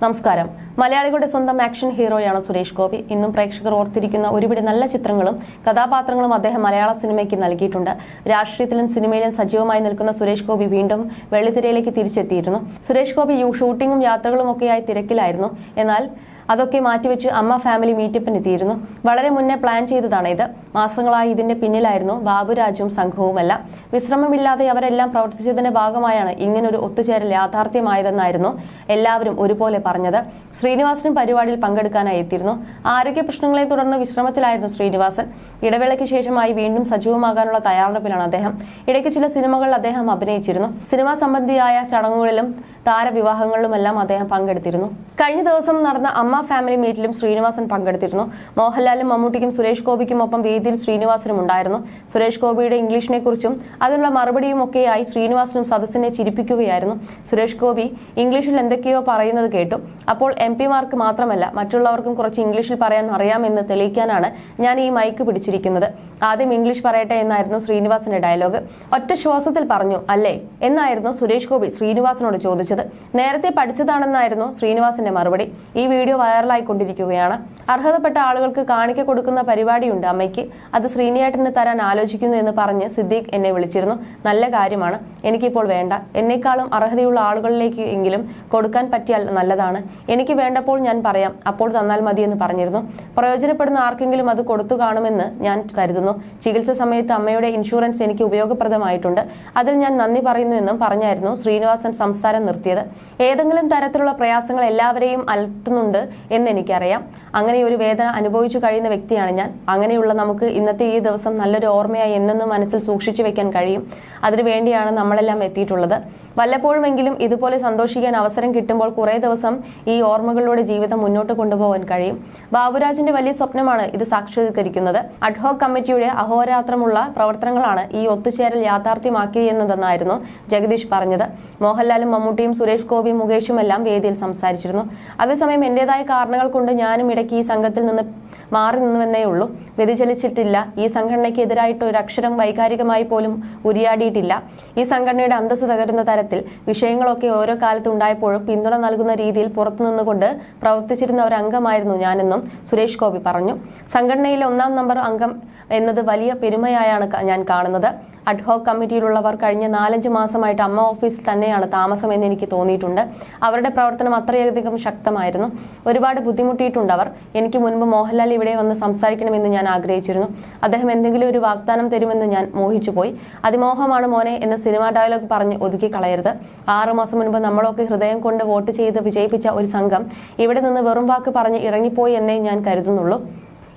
നമസ്കാരം. മലയാളികളുടെ സ്വന്തം ആക്ഷൻ ഹീറോയാണ് സുരേഷ് ഗോപി. ഇന്നും പ്രേക്ഷകർ ഓർത്തിരിക്കുന്ന ഒരുപിടി നല്ല ചിത്രങ്ങളും കഥാപാത്രങ്ങളും അദ്ദേഹം മലയാള സിനിമയ്ക്ക് നൽകിയിട്ടുണ്ട്. രാഷ്ട്രീയത്തിലും സിനിമയിലും സജീവമായി നിൽക്കുന്ന സുരേഷ് ഗോപി വീണ്ടും വെള്ളിത്തിരയിലേക്ക് തിരിച്ചെത്തിയിരുന്നു. സുരേഷ് ഗോപി ഷൂട്ടിങ്ങും യാത്രകളും ഒക്കെയായി തിരക്കിലായിരുന്നു. എന്നാൽ അതൊക്കെ മാറ്റിവെച്ച് അമ്മ ഫാമിലി മീറ്റപ്പിന് എത്തിയിരുന്നു വളരെ മുന്നേ പ്ലാൻ ചെയ്തതാണ് ഇത്. മാസങ്ങളായി ഇതിന്റെ പിന്നിലായിരുന്നു. ബാബുരാജും സംഘവുമെല്ലാം വിശ്രമമില്ലാതെ അവരെല്ലാം പ്രവർത്തിച്ചതിന്റെ ഭാഗമായാണ് ഇങ്ങനൊരു ഒത്തുചേരൽ യാഥാർത്ഥ്യമായതെന്നായിരുന്നു എല്ലാവരും ഒരുപോലെ പറഞ്ഞത്. ശ്രീനിവാസനും പരിപാടിയിൽ പങ്കെടുക്കാനായി എത്തിയിരുന്നു. ആരോഗ്യ പ്രശ്നങ്ങളെ തുടർന്ന് വിശ്രമത്തിലായിരുന്നു ശ്രീനിവാസൻ. ഇടവേളയ്ക്ക് ശേഷമായി വീണ്ടും സജീവമാകാനുള്ള തയ്യാറെടുപ്പിലാണ് അദ്ദേഹം. ഇടയ്ക്ക് ചില സിനിമകളിൽ അദ്ദേഹം അഭിനയിച്ചിരുന്നു. സിനിമാ സംബന്ധിയായ ചടങ്ങുകളിലും താരവിവാഹങ്ങളിലുമെല്ലാം അദ്ദേഹം പങ്കെടുത്തിരുന്നു. കഴിഞ്ഞ ദിവസം നടന്ന അമ്മ ഫാമിലി മീറ്റിലും ശ്രീനിവാസൻ പങ്കെടുത്തിരുന്നു. മോഹൻലാലും മമ്മൂട്ടിക്കും സുരേഷ് ഗോപിക്കും ഒപ്പം വേദിയിൽ ശ്രീനിവാസനും ഉണ്ടായിരുന്നു. സുരേഷ് ഗോപിയുടെ ഇംഗ്ലീഷിനെ കുറിച്ചും അതിനുള്ള മറുപടിയും ഒക്കെയായി ശ്രീനിവാസനും സദസ്സിനെ ചിരിപ്പിക്കുകയായിരുന്നു. സുരേഷ് ഗോപി ഇംഗ്ലീഷിൽ എന്തൊക്കെയോ പറയുന്നത് കേട്ടു. അപ്പോൾ എം പിമാർക്ക് മാത്രമല്ല മറ്റുള്ളവർക്കും കുറച്ച് ഇംഗ്ലീഷിൽ പറയാൻ അറിയാമെന്ന് തെളിയിക്കാനാണ് ഞാൻ ഈ മൈക്ക് പിടിച്ചിരിക്കുന്നത്. ആദ്യം ഇംഗ്ലീഷ് പറയട്ടെ എന്നായിരുന്നു ശ്രീനിവാസന്റെ ഡയലോഗ്. ഒറ്റ ശ്വാസത്തിൽ പറഞ്ഞു അല്ലേ? എന്നായിരുന്നു സുരേഷ് ഗോപി ശ്രീനിവാസനോട് ചോദിച്ചത്. നേരത്തെ പഠിച്ചതാണെന്നായിരുന്നു ശ്രീനിവാസിന്റെ മറുപടി. ഈ വീഡിയോ വൈറലായിക്കൊണ്ടിരിക്കുകയാണ്. അർഹതപ്പെട്ട ആളുകൾക്ക് കാണിക്ക കൊടുക്കുന്ന പരിപാടിയുണ്ട് അമ്മയ്ക്ക്. അത് ശ്രീനിയേട്ടന് തരാൻ ആലോചിക്കുന്നു എന്ന് പറഞ്ഞ് സിദ്ദീഖ് എന്നെ വിളിച്ചിരുന്നു. നല്ല കാര്യമാണ്. എനിക്കിപ്പോൾ വേണ്ട. എന്നെക്കാളും അർഹതയുള്ള ആളുകളിലേക്ക് എങ്കിലും കൊടുക്കാൻ പറ്റിയാൽ നല്ലതാണ്. എനിക്ക് വേണ്ടപ്പോൾ ഞാൻ പറയാം. അപ്പോൾ തന്നാൽ മതിയെന്ന് പറഞ്ഞിരുന്നു. പ്രയോജനപ്പെടുന്ന ആർക്കെങ്കിലും അത് കൊടുത്തു കാണുമെന്ന് ഞാൻ കരുതുന്നു. ചികിത്സ സമയത്ത് അമ്മയുടെ ഇൻഷുറൻസ് എനിക്ക് ഉപയോഗപ്രദമായിട്ടുണ്ട്. അതിൽ ഞാൻ നന്ദി പറയുന്നു എന്നും പറഞ്ഞായിരുന്നു ശ്രീനിവാസൻ സംസാരം നിർത്തിയത് ഏതെങ്കിലും തരത്തിലുള്ള പ്രയാസങ്ങൾ എല്ലാവരെയും അലട്ടുന്നുണ്ട് എന്ന് എനിക്കറിയാം. അങ്ങനെ ഒരു വേദന അനുഭവിച്ചു കഴിയുന്ന വ്യക്തിയാണ് ഞാൻ. അങ്ങനെയുള്ള നമുക്ക് ഇന്നത്തെ ഈ ദിവസം നല്ലൊരു ഓർമ്മയായി എന്നും മനസ്സിൽ സൂക്ഷിച്ചു വെക്കാൻ കഴിയും. അതിനു വേണ്ടിയാണ് നമ്മളെല്ലാം എത്തിയിട്ടുള്ളത്. വല്ലപ്പോഴുമെങ്കിലും ഇതുപോലെ സന്തോഷിക്കാൻ അവസരം കിട്ടുമ്പോൾ കുറേ ദിവസം ഈ ഓർമ്മകളിലൂടെ ജീവിതം മുന്നോട്ട് കൊണ്ടുപോകാൻ കഴിയും. ബാബുരാജിന്റെ വലിയ സ്വപ്നമാണ് ഇത് സാക്ഷാത്കരിക്കുന്നത് അഡ്ഹോക് കമ്മിറ്റിയുടെ അഹോരാത്രമുള്ള പ്രവർത്തനങ്ങളാണ് ഈ ഒത്തുചേരൽ യാഥാർത്ഥ്യമാക്കിയെന്നതെന്നായിരുന്നു ജഗദീഷ് പറഞ്ഞത്. മോഹൻലാലും മമ്മൂട്ടിയും സുരേഷ് ഗോപിയും മുകേഷും എല്ലാം വേദിയിൽ സംസാരിച്ചിരുന്നു. അതേസമയം എന്റേതായ കാരണങ്ങൾ കൊണ്ട് ഞാനും ഇടയ്ക്ക് ഈ സംഘത്തിൽ നിന്ന് മാറി നിന്നുവെന്നേ ഉള്ളൂ. വ്യതിചലിച്ചിട്ടില്ല. ഈ സംഘടനയ്ക്ക് എതിരായിട്ട് ഒരു അക്ഷരം വൈകാരികമായി പോലും ഉരിയാടിയിട്ടില്ല. ഈ സംഘടനയുടെ അന്തസ്സ് തകരുന്ന തരത്തിൽ വിഷയങ്ങളൊക്കെ ഓരോ കാലത്ത് ഉണ്ടായപ്പോഴും പിന്തുണ നൽകുന്ന രീതിയിൽ പുറത്തു നിന്നുകൊണ്ട് പ്രവർത്തിച്ചിരുന്ന ഒരു അംഗമായിരുന്നു ഞാനെന്നും സുരേഷ് ഗോപി പറഞ്ഞു. സംഘടനയിലെ ഒന്നാം നമ്പർ അംഗം എന്നത് വലിയ പെരുമയായാണ് ഞാൻ കാണുന്നത്. അഡ്ഹോക് കമ്മിറ്റിയിലുള്ളവർ കഴിഞ്ഞ നാലഞ്ച് മാസമായിട്ട് അമ്മ ഓഫീസിൽ തന്നെയാണ് താമസം എന്ന് എനിക്ക് തോന്നിയിട്ടുണ്ട്. അവരുടെ പ്രവർത്തനം അത്രയധികം ശക്തമായിരുന്നു. ഒരുപാട് ബുദ്ധിമുട്ടിയിട്ടുണ്ട് അവർ. എനിക്ക് മുൻപ് മോഹൻലാൽ ഇവിടെ വന്ന് സംസാരിക്കണമെന്ന് ഞാൻ ആഗ്രഹിച്ചിരുന്നു. അദ്ദേഹം എന്തെങ്കിലും ഒരു വാഗ്ദാനം തരുമെന്ന് ഞാൻ മോഹിച്ചു പോയി അതിമോഹമാണ് മോനെ എന്ന സിനിമാ ഡയലോഗ് പറഞ്ഞ് ഒതുക്കി കളയരുത്. ആറുമാസം മുൻപ് നമ്മളൊക്കെ ഹൃദയം കൊണ്ട് വോട്ട് ചെയ്ത് വിജയിപ്പിച്ച ഒരു സംഘം ഇവിടെ നിന്ന് വെറും വാക്ക് പറഞ്ഞ് ഇറങ്ങിപ്പോയി എന്നേ ഞാൻ കരുതുന്നുള്ളൂ.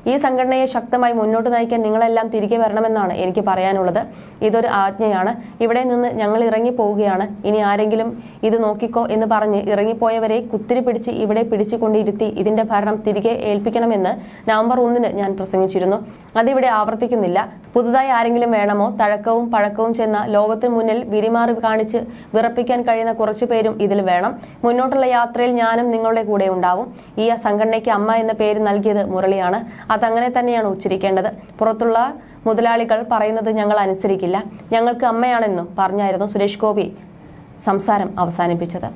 ഈ സംഘടനയെ ശക്തമായി മുന്നോട്ട് നയിക്കാൻ നിങ്ങളെല്ലാം തിരികെ വരണമെന്നാണ് എനിക്ക് പറയാനുള്ളത്. ഇതൊരു ആജ്ഞയാണ്. ഇവിടെ നിന്ന് ഞങ്ങൾ ഇറങ്ങി പോവുകയാണ്. ഇനി ആരെങ്കിലും ഇത് നോക്കിക്കോ എന്ന് പറഞ്ഞ് ഇറങ്ങിപ്പോയവരെ കുത്തിരി പിടിച്ച് ഇവിടെ പിടിച്ചുകൊണ്ടിരുത്തി ഇതിന്റെ ഭരണം തിരികെ ഏൽപ്പിക്കണമെന്ന് നവംബർ ഒന്നിന് ഞാൻ പ്രസംഗിച്ചിരുന്നു. അതിവിടെ ആവർത്തിക്കുന്നില്ല. പുതുതായി ആരെങ്കിലും വേണമോ തഴക്കവും പഴക്കവും ചെന്ന ലോകത്തിന് മുന്നിൽ വിരിമാറി കാണിച്ച് വിറപ്പിക്കാൻ കഴിയുന്ന കുറച്ചു പേരും ഇതിൽ വേണം. മുന്നോട്ടുള്ള യാത്രയിൽ ഞാനും നിങ്ങളുടെ കൂടെ ഉണ്ടാവും. ഈ സംഘടനയ്ക്ക് അമ്മ എന്ന പേര് നൽകിയത് മുരളിയാണ്. അതങ്ങനെ തന്നെയാണ് ഉച്ചരിക്കേണ്ടത്. പുറത്തുള്ള മുതലാളികൾ പറയുന്നത് ഞങ്ങൾ അനുസരിക്കില്ല. ഞങ്ങൾക്ക് അമ്മയാണെന്നും പറഞ്ഞായിരുന്നു സുരേഷ് ഗോപി സംസാരം അവസാനിപ്പിച്ചത്.